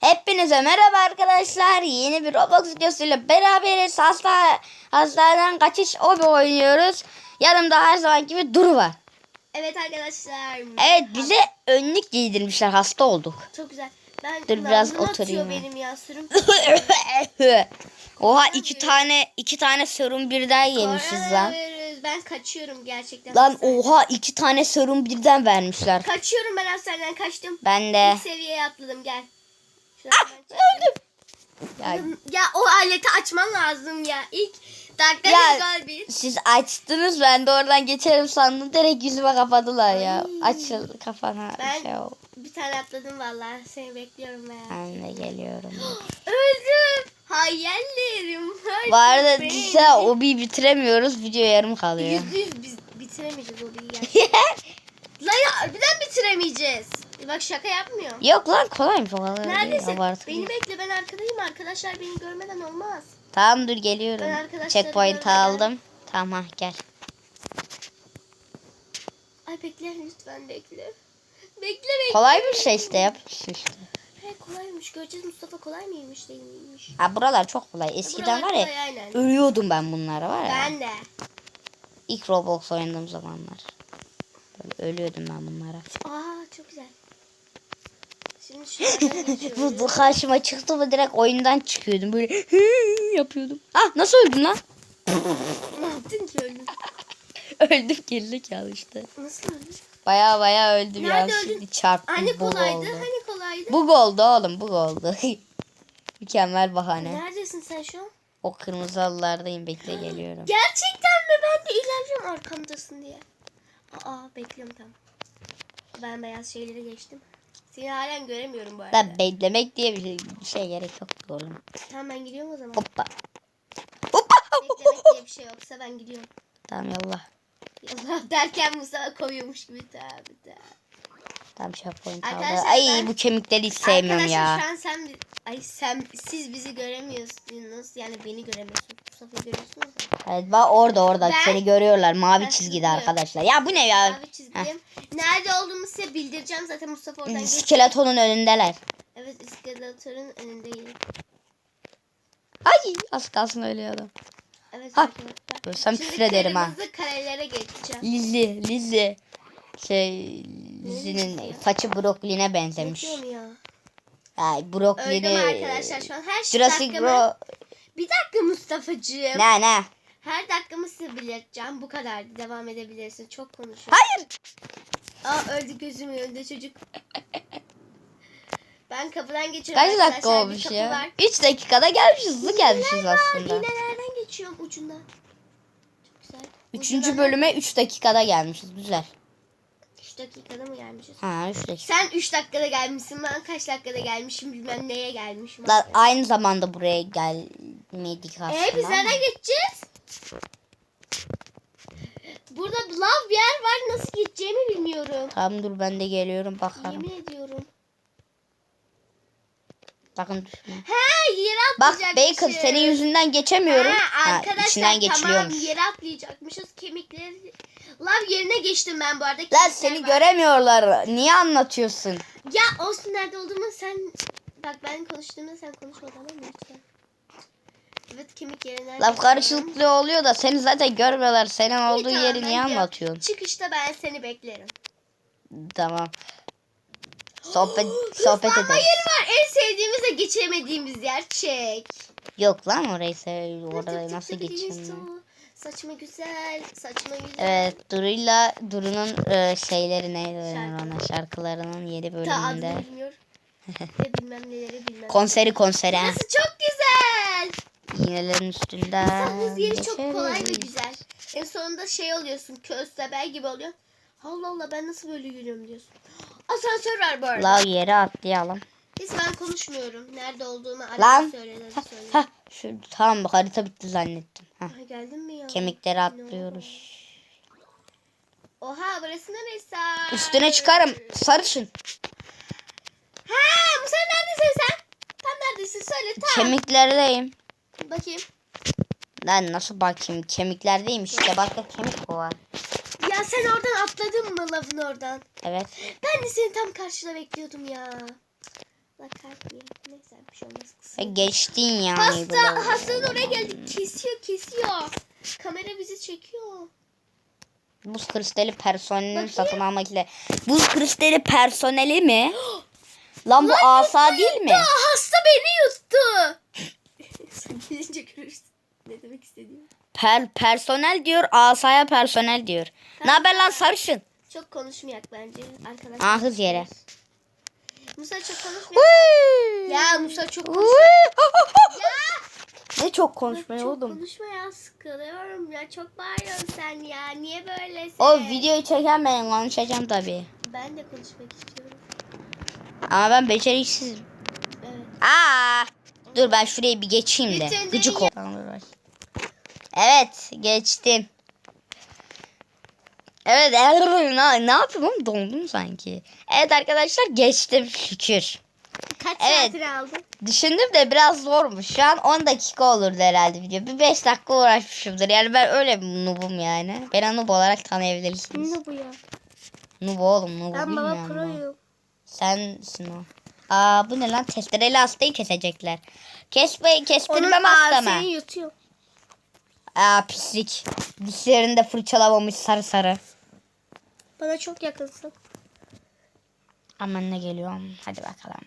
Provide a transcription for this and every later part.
Hepinize merhaba arkadaşlar. Yeni bir Roblox videosuyla beraberiz. Hasta, hastaneden kaçış obi oynuyoruz. Yanımda her zaman gibi Duru var. Evet arkadaşlar. Evet bize önlük giydirmişler. Hasta olduk. Çok güzel. Ben Dur, biraz oturayım benim ya sürüm. Oha iki tane iki tane serum birden yemişiz lan. Ben kaçıyorum gerçekten. Lan hastaneden. oha iki tane serum birden vermişler. Kaçıyorum ben hastaneden kaçtım. Ben de. İlk seviyeye atladım gel. Ah, ben çekeyim. Ya, Ya o aleti açman lazım ya. İlk dakika Ya, bir. siz açtınız ben de oradan geçerim sandım. Direkt yüzüme kapadılar ya. Ay. Açıl kafana. Ben- Şey ol. Bir tane atladım vallahi. Seni bekliyorum ya. Ben de geliyorum. Öldüm. Hayallerim. Bu arada dise o bir bitiremiyoruz. Video yarım kalıyor. Yüzde yüz biz bitiremeyeceğiz o bilgi gerçekten. La ya harbiden bitiremeyeceğiz. Bak şaka yapmıyor. Yok lan kolaymış o kadar. Neredesin? Abartı Beni bekle ben arkadayım. Arkadaşlar beni görmeden olmaz. Tamam dur geliyorum. Checkpoint aldım. Tamam gel. Ay bekle lütfen bekle. Bekle bekle. Kolay bir şey işte yap. Şu işte. He kolaymış. Göreceğiz Mustafa kolay mıymış değil miymiş. Ha buralar çok kolay. Eskiden Buralar var ya kolay, aynen. ölüyordum ben bunlara var ya. Ben de. İlk Roblox oynadığım zamanlar. Böyle ölüyordum ben bunlara. Aa çok güzel. Şimdi Bu bu karşıma çıktı mı direkt oyundan çıkıyordum. Böyle yapıyordum. Ah nasıl öldün lan? ne yaptın ki öldün? Öldüm gerizekalı işte. Nasıl öldün? Baya baya öldüm Nerede ya. öldün? Şimdi çarptım. Hani kolaydı? oldu. Hani kolaydı? Bug oldu oğlum bug oldu. Mükemmel bahane. Neredesin sen şu an? O kırmızı halılardayım bekle geliyorum. Gerçekten mi? Ben de ilerliyorum arkamdasın diye. Aa bekliyorum tamam. Ben beyaz şeyleri geçtim. Seni halen göremiyorum bu arada. Lan beklemek diye bir şey, bir şey gerek yok oğlum. Tamam ben gidiyorum o zaman. Hoppa. Hoppa. Beklemek diye bir şey yoksa ben gidiyorum. Tamam yallah. Allah derken Mustafa koyuyormuş gibi tabi tabi. Tamam şey point aldı. Arkadaşlar Ay ben- bu kemikleri hiç sevmiyorum Arkadaşlar ya. şu an sen ay sen siz bizi göremiyorsunuz. Yani beni göremiyorsunuz. Mustafa'yı görüyorsunuz. Evet bak orada orada Ben- seni görüyorlar mavi Ben çizgide arkadaşlar. Ya bu ne ya? Mavi çizgim. Nerede olduğumu size bildireceğim zaten Mustafa oradan geç. Skeletonun önündeler. Evet iskeletorun önündeyim. Ay az kalsın ölüyordum. Evet Ha, arkadaşlar. ölsem Şimdi küfür ederim ha. kırmızı karelere geçeceğim. Lizzy, Lizzy. Şey, Lizzie'nin façı Brooklyn'e benzemiş. Bekliyorum ya. Ay Öldüm arkadaşlar şu an her şey Jurassic. Bro. Bir dakika Mustafa'cığım. Ne ne? Her dakikamı size belirteceğim. Bu kadar. Devam edebilirsin. Çok konuşuyorsun. Hayır. Aa öldü gözümün önünde çocuk. Ben kapıdan geçiyorum Kaç dakika arkadaşlar. Bir olmuş kapı ya? var. 3 dakikada gelmişiz. Hızlı gelmişiz İğneler var. aslında. İğnelerden geçiyorum ucundan. Çok güzel. Üçüncü Ucundan- bölüme 3 dakikada gelmişiz. Güzel. Üç dakikada mı gelmişiz? Ha 3 dakika. Sen 3 dakikada gelmişsin. Ben kaç dakikada gelmişim bilmem neye gelmişim. Lan aynı zamanda buraya gelmedik aslında. Ee biz nereden geçeceğiz? Burada lav bir yer var. Nasıl gideceğimi bilmiyorum. Tamam dur ben de geliyorum bakalım. Yemin ediyorum. Bakın düşme. He yere Bak atlayacakmışız. Bacon senin yüzünden geçemiyorum. Ha, Ha, arkadaşlar içinden tamam yere atlayacakmışız. Kemikleri... Lav yerine geçtim ben bu arada. Lan seni var. göremiyorlar. Niye anlatıyorsun? Ya olsun nerede olduğumu sen... Bak ben konuştuğumda sen konuşma tamam mı lütfen? Evet kemik yerinden... Laf karşılıklı oluyor da seni zaten görmüyorlar. Senin olduğu tamam, yeri niye anlatıyorsun? Çıkışta ben seni beklerim. Tamam. Sohbet sohbet ederiz. yeri var. En sevdiğimiz de geçemediğimiz yer. Çek. Yok lan orayı sev orada nasıl geçeyim? Saçma güzel. Saçma güzel. Evet Duru'yla Duru'nun e, şeyleri neydi Şarkı. ona şarkılarının yeni Ta bölümünde. adını bilmiyor. Bilmem neleri bilmem. Konseri ha. Burası çok İğnelerin üstünde. Yalnız yeri çok kolay ve güzel. En sonunda şey oluyorsun. Köstebel gibi oluyor. Allah Allah ben nasıl böyle yürüyorum diyorsun. Asansör var bu arada. Lav yere atlayalım. Biz ben konuşmuyorum. Nerede olduğumu Lan. söyle. ha, şu, tamam harita bitti zannettim. Ha, Ha, geldin mi ya? kemikleri atlıyoruz. Oha burası neresi? Üstüne çıkarım. Sarışın. Ha bu sen neredesin sen? Tam neredesin söyle tam. Kemiklerdeyim. Bakayım. Lan nasıl bakayım? Kemiklerdeyim işte. Bak da kemik bu var. Ya sen oradan atladın mı lavın oradan? Evet. Ben de seni tam karşıda bekliyordum ya. Bak kalp yerim. şey olmaz. E, Geçtin yani. Hasta, hastanın oraya geldik. Kesiyor kesiyor. Kamera bizi çekiyor. Buz kristali personelini Bakayım. satın almak ile. Buz kristali personeli mi? Lan bu asa değil mi? Hasta beni yuttu. Gelince görürsün. Ne demek istediğimi. Per personel diyor, asaya personel diyor. Ne haber lan sarışın? Çok konuşmayak bence arkadaşlar. Ah hız yere. Musa çok konuşmayak. Uy. Ya Musa çok Uy. konuşma. Ne çok konuşmayı çok oğlum. konuşma ya sıkılıyorum ya çok bağırıyorsun sen ya niye böylesin? O videoyu çeken ben konuşacağım tabii. Ben de konuşmak istiyorum. Ama ben beceriksizim. Evet. Aa! Dur ben şuraya bir geçeyim de. Gıcık ol. Evet geçtim. Evet ne, ne yapayım oğlum dondum sanki. Evet arkadaşlar geçtim şükür. Kaç Evet. saatini aldın? Düşündüm de biraz zormuş. Şu an 10 dakika olurdu herhalde video. Bir 5 dakika uğraşmışımdır. Yani ben öyle bir noobum yani. Beni noob olarak tanıyabilirsiniz. Ne bu ya? Noob oğlum noob Ben baba proyum. Sensin o. Aa bu ne lan? Testereli hastayı kesecekler. Onun kestirmem hasta ağzını mı? yutuyor. Aa pislik. Dişlerini de fırçalamamış sarı sarı. Bana çok yakınsın. Aman ne geliyorum. Hadi bakalım.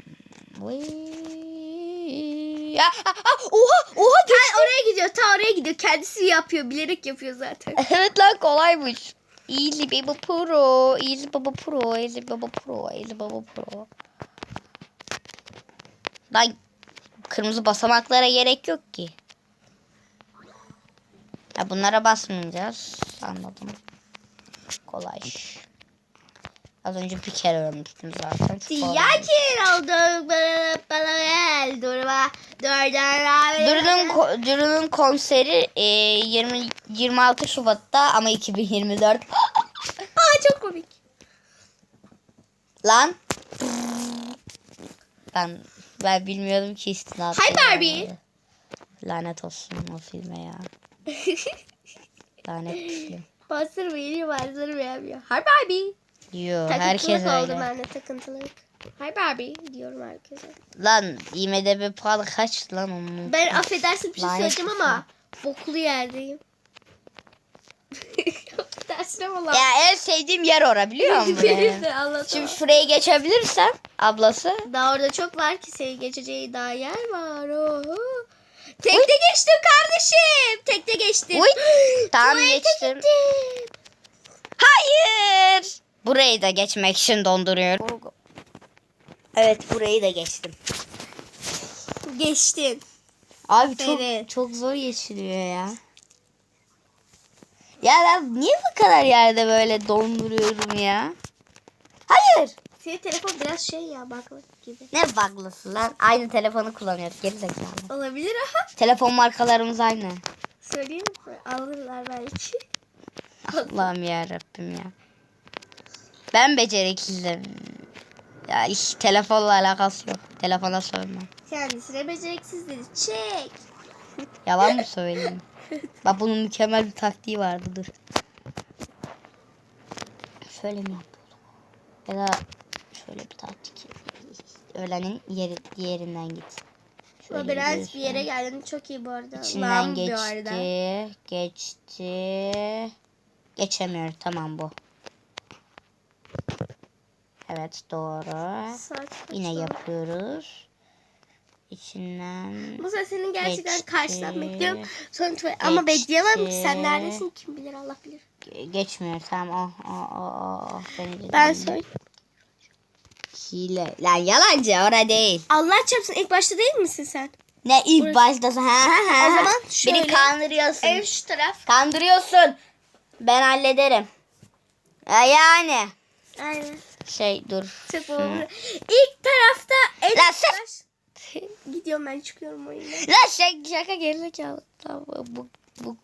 Vıy. Aa, aa, aa, oha oha Ta oraya gidiyor, ta oraya gidiyor. Kendisi yapıyor, bilerek yapıyor zaten. Evet lan kolaymış. Easy Baba Pro, Easy Baba Pro, Easy Baba Pro, Easy Baba Pro. Lan kırmızı basamaklara gerek yok ki. Ya bunlara basmayacağız. Anladım. Kolay. Az önce bir kere ölmüştüm zaten. Kolay. Yakin oldu bana gel durma. Duru'nun konseri e, 20 26 Şubat'ta ama 2024. Aa çok komik. Lan. Ben ben bilmiyordum ki istinat. Hi Barbie. Lanet olsun o filme ya. Lanet film. Bastır beğeniyor, bastır beğenmiyor. Hi Barbie. Yo herkes oldu öyle. bende takıntılık. Hi Barbie diyorum herkese. Lan IMDB puanı kaç lan onun? Ben affedersin bir şey Lanet söyleyeceğim ama boklu yerdeyim. lan. Ya en sevdiğim yer ora biliyor musun? Benim de anlatamam. Şimdi şurayı geçebilirsem ablası. Daha orada çok var ki senin geçeceği daha yer var. Oho. Tekte geçtim kardeşim. Tekte geçtim. Uy tamam Tuvalete geçtim. gittim. Hayır. Burayı da geçmek için donduruyorum. Evet burayı da geçtim. Geçtin. Abi çok Evet. çok zor geçiliyor ya. Ya ben niye bu kadar yerde böyle donduruyorum ya? Hayır. Senin telefon biraz şey ya baklık gibi. Ne bug'lısı lan? Aynı telefonu kullanıyoruz. Geri zekalı. Olabilir aha. Telefon markalarımız aynı. Söyleyeyim mi? Alırlar belki. Allah'ım ya Rabbim ya. Ben beceriksizim. Ya hiç telefonla alakası yok. Telefona sövme. Kendisine beceriksiz dedi. Çek. Yalan mı söyleyeyim? Bak bunun mükemmel bir taktiği vardı dur. Şöyle mi yapıyorduk? Ya da şöyle bir taktik. Öğlenin yeri, diğerinden git. Şöyle Labirent bir gidiyorsun. yere geldin çok iyi bu arada. İçinden Lan bir arada. geçti. Geçti. Geçemiyor. Tamam bu. Evet doğru. Kaç Yine lan? yapıyoruz. İçinden Musa senin gerçekten Geçti. karşıdan bekliyorum. Sonra tuvalet- ama bekleyemem ki sen neredesin kim bilir Allah bilir. ge- geçmiyor. Tamam. Oh, oh, oh, oh. Beni Ben söyle. Hile. Lan yalancı orada değil. Allah çarpsın ilk başta değil misin sen? Ne ilk Burası- başta ha ha ha. O zaman Beni şöyle. kandırıyorsun. En şu taraf. Kandırıyorsun. Ben hallederim. Ya yani. Aynen. Şey dur. Oldu. İlk tarafta en Lan sen- baş- Gidiyorum ben çıkıyorum oyundan. Lan şaka, şaka gerizekalı. Tamam bu bu.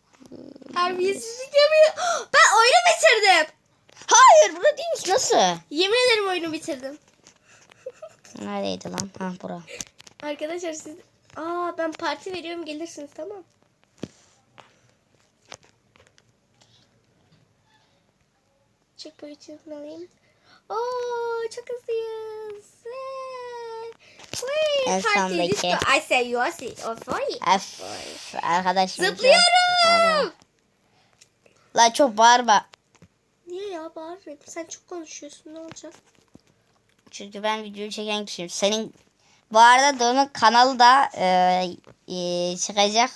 Terbiyesizlik yapıyor. Ben oyunu bitirdim. Hayır burada değilmiş nasıl? Yemin ederim oyunu bitirdim. Neredeydi lan? Ha bura. Arkadaşlar siz... Aa ben parti veriyorum gelirsiniz tamam. Checkpoint'ini alayım. Oo çok hızlıyız. Ee, Whee! En sondaki. I say you. Oh arkadaşım. Zıplıyorum. La çok bağırma. Niye ya bağırıyorum? Sen çok konuşuyorsun ne olacak? Çünkü ben videoyu çeken kişiyim. Senin bu arada Doğu'nun kanalı da e, e, çıkacak.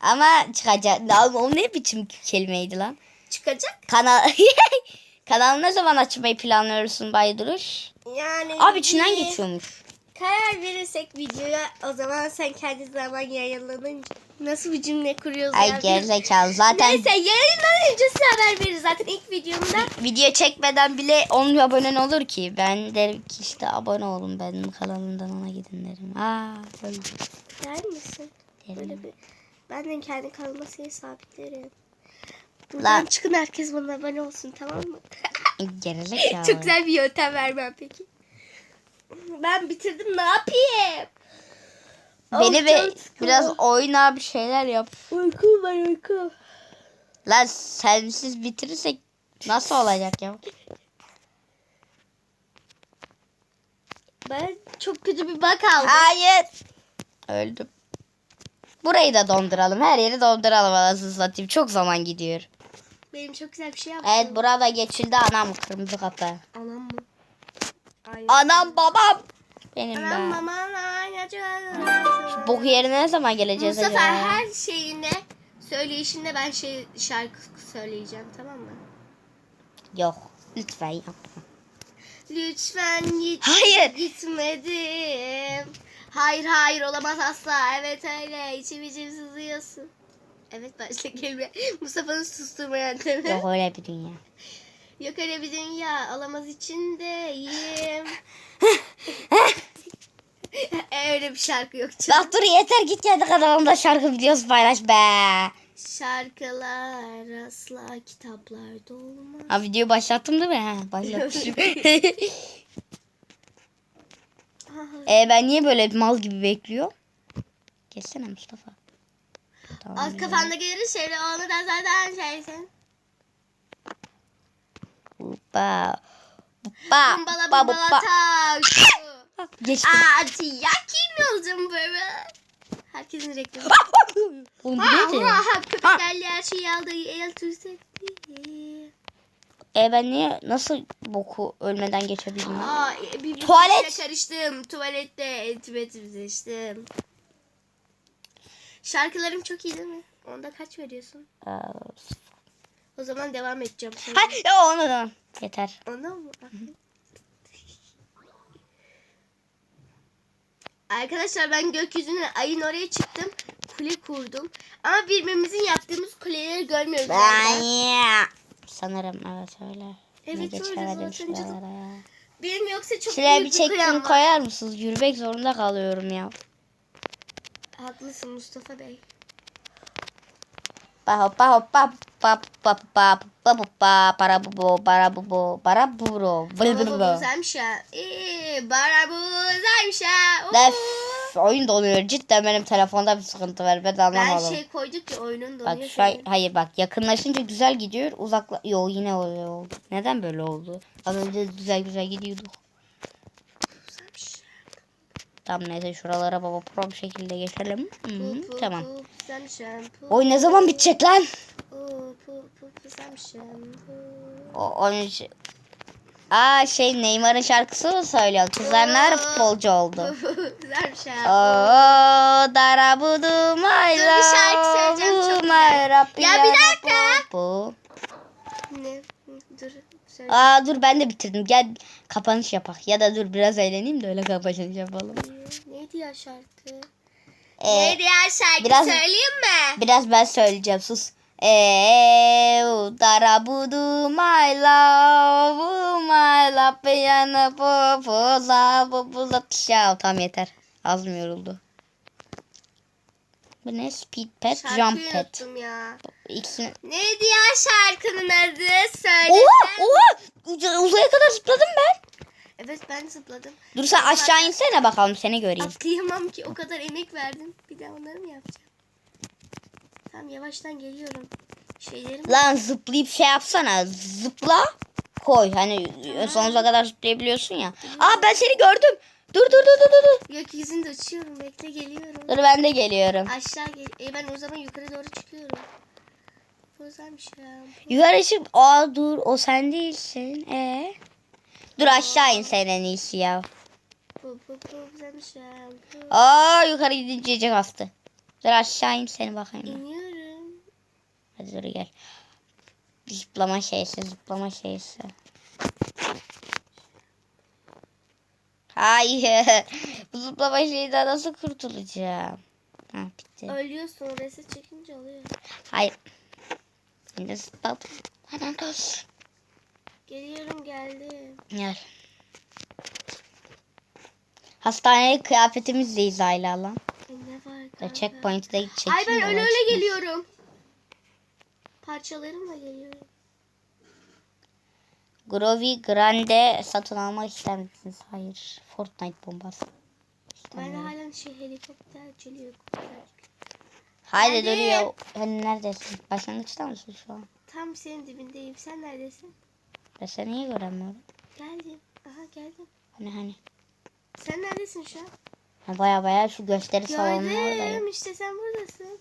Ama çıkacak. Lan o ne biçim kelimeydi lan? Çıkacak. Kanal Kanalı ne zaman açmayı planlıyorsun Bay Duruş? Yani Abi içinden geçiyormuş. Karar verirsek videoya o zaman sen kendi zaman yayınlanınca nasıl bir cümle kuruyorsun Ay gerizekalı. Zaten Neyse yayınlanınca size haber veririz zaten ilk videomda. video çekmeden bile 10 abonen olur ki. Ben derim ki işte abone olun benim kanalımdan ona gidin derim. Aa öyle Der misin? Böyle derim. bir. Ben de kendi kanalıma seni sabitlerim. Buradan Lan. çıkın herkes bana abone olsun tamam mı? Gerizekalı. Çok güzel bir yöntem vermem peki. Ben bitirdim ne yapayım? Beni çok sıkıldım. biraz oyna bir şeyler yap. Uykum var uyku. Lan sensiz bitirirsek nasıl olacak ya? Ben çok kötü bir bak aldım. Hayır. Öldüm. Burayı da donduralım. Her yeri donduralım anasını satayım. Çok zaman gidiyor. Benim çok güzel bir şey yaptım. Evet burada geçildi anam kırmızı kapı. Anam mı? Aynen. Anam babam. Benim Anam ben. maman aynacı. Bok yerine ne zaman geleceğiz Bu sefer acaba? her şeyinde söyleyişinde ben şey şarkı söyleyeceğim tamam mı? Yok. Lütfen yapma. Lütfen git. Hayır. Gitmedim. Hayır hayır olamaz asla. Evet öyle. İçim içim sızıyorsun. Evet başta kelime. Mustafa'nın susturma yöntemi. Yok öyle bir dünya. Yok öyle bir dünya. Olamaz içindeyim. öyle bir şarkı yok canım. Bak dur yeter git kendi kanalımda şarkı videosu paylaş be. Şarkılar asla kitaplarda olmaz. Ha videoyu başlattım değil mi? Ha, başlatmışım. e ben niye böyle mal gibi bekliyorum? Geçsene Mustafa. Tamam. Az kafanda gelir şeyle onu da zaten şeysin. Hoppa. Hoppa. Bumbala Hoppa, bumbala hoppa. tak. Geçtim. Aa ya kim olacağım böyle? Herkesin reklamı. Ha, neydi? ha, ha, köpeklerle her şeyi aldı. El tüyse. E ben niye nasıl boku ölmeden geçebildim? Aa, bir, bir Tuvalet. karıştım. Tuvalette etibetimi seçtim. Şarkılarım çok iyi değil mi? Onda kaç veriyorsun? Aa, O zaman devam edeceğim. sonra. Hay ya onu da. Yeter. Ondan mı? Arkadaşlar ben gökyüzüne ayın oraya çıktım. Kule kurdum. Ama birbirimizin yaptığımız kuleleri görmüyoruz. Ben ya. Sanırım evet öyle. Evet, öyle zaten. Benim yoksa çok Şuraya bir var. koyar mısınız? Yürümek zorunda kalıyorum ya. Haklısın Mustafa Bey. Pa hoppa hoppa pa pa pa pa pa pa para bu bu para bu bu para Baba bıl. güzelmiş ya. Eee bana bu güzelmiş ya. Def, oyun donuyor. Cidden benim telefonda bir sıkıntı var. Ben de Ben anlamadım. şey koyduk ki oyunun Bak donuyor. şu an, hayır bak yakınlaşınca güzel gidiyor. Uzakla Yo yine oldu. Neden böyle oldu? Az önce güzel güzel gidiyorduk. Tamam neyse şuralara baba pro bir şekilde geçelim. Hı -hı, Pu, pu, tamam. pu, güzelmiş ya. Pu, Oy ne zaman bitecek lan? O, onun Aa şey Neymar'ın şarkısı mı söylüyor? Kızlar futbolcu oldu? Oo darabudu my Dur, bir şarkı söyleyeceğim, çok love, güzel. Ya bir dakika. bu. Ne? Dur. Aa dur ben de bitirdim. Gel kapanış yapak. Ya da dur biraz eğleneyim de öyle kapanış yapalım. Neydi ya şarkı? Ee, Neydi ya şarkı biraz- söyleyeyim mi? Biraz ben söyleyeceğim sus. Eee darabudu my love my love popula popula tşav. Tamam yeter. Ağzım yoruldu. Bu ne? Speed pad, Şarkıyı jump pad. ya. İkisini... Neydi ya şarkının adı? Söyle. Oha! Oha! Uz- Uzaya kadar zıpladım ben. Evet ben zıpladım. Dur sen aşağı insene bakalım seni göreyim. Atlayamam ki o kadar emek verdim. Bir daha onları mı yapacağım? Tamam yavaştan geliyorum. Şeylerim Lan zıplayıp şey yapsana. Zıpla. Koy. Hani sonsuza kadar zıplayabiliyorsun ya. Aa ben seni gördüm. Dur dur dur dur dur. Gökyüzünde uçuyorum. Bekle geliyorum. Dur ben de geliyorum. Aşağı gel. E ben o zaman yukarı doğru çıkıyorum. Güzelmiş ya. Yukarı çık. Aa dur o sen değilsin. Ee? Dur aşağı in sen en iyisi ya. Bu bu bu güzelmiş ya. Bu. Aa yukarı gidince iyice kastı. Dur aşağı in seni bakayım. İniyorum. Hadi dur gel. Zıplama şeysi zıplama şeysi. Hayır. Bu zıplama şeyinden nasıl kurtulacağım? Ha bitti. Ölüyorsun. Reset çekince oluyor. Hayır. Şimdi zıpladım. Hemen koş. Geliyorum geldim. Gel. Hastaneye kıyafetimizdeyiz Ayla lan. E, ne var kanka? checkpoint'e de çekeyim. Ay ben öyle öyle geliyorum. Parçalarımla geliyorum. Groovy Grande satın almak ister misiniz? Hayır. Fortnite bombası. Ben hala şey helikopterciliği Haydi Geldim. duruyor. Hani neredesin? Başlangıçta mısın şu an? Tam senin dibindeyim. Sen neredesin? Ben seni iyi göremiyorum. Geldim. Aha geldim. Hani hani. Sen neredesin şu an? Baya baya şu gösteri salonuna Gördüm. oradayım. İşte sen buradasın.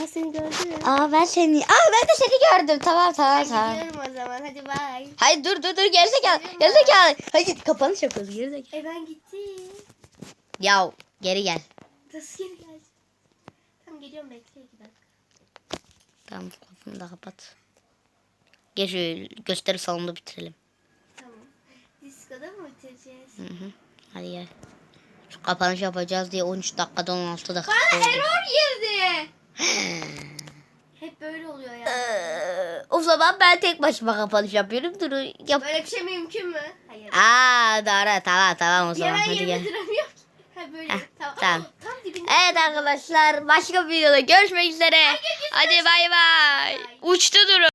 Ben seni gördüm. Aa ben seni. Aa ben de seni gördüm. Tamam tamam tamam. Gidiyorum o zaman. Hadi bay. Hayır dur dur dur gerizekalı. Gerizekalı. Hayır kapanış yapıyoruz gerizekalı. E ben gittim. Ya geri gel. Nasıl geri geldi? Tamam geliyorum bekle iki dakika. Tamam kapını da kapat. Gel şu gösteri salonunu bitirelim. Tamam. Diskoda mı bitireceğiz? Hı hı. Hadi gel. Şu kapanış yapacağız diye 13 dakikada 16 dakika Bana error girdi. Hep böyle oluyor ya. Ee, o zaman ben tek başıma kapanış yapıyorum. Dur yap. Böyle bir şey mümkün mü? Hayır. Aa doğru tamam tamam o Ya zaman ben hadi gel. duramıyorum. Ha böyle. Heh, tamam. tamam. Tam dibinde. Evet arkadaşlar başka bir videoda görüşmek üzere. Hadi bay bay. Uçtu durum.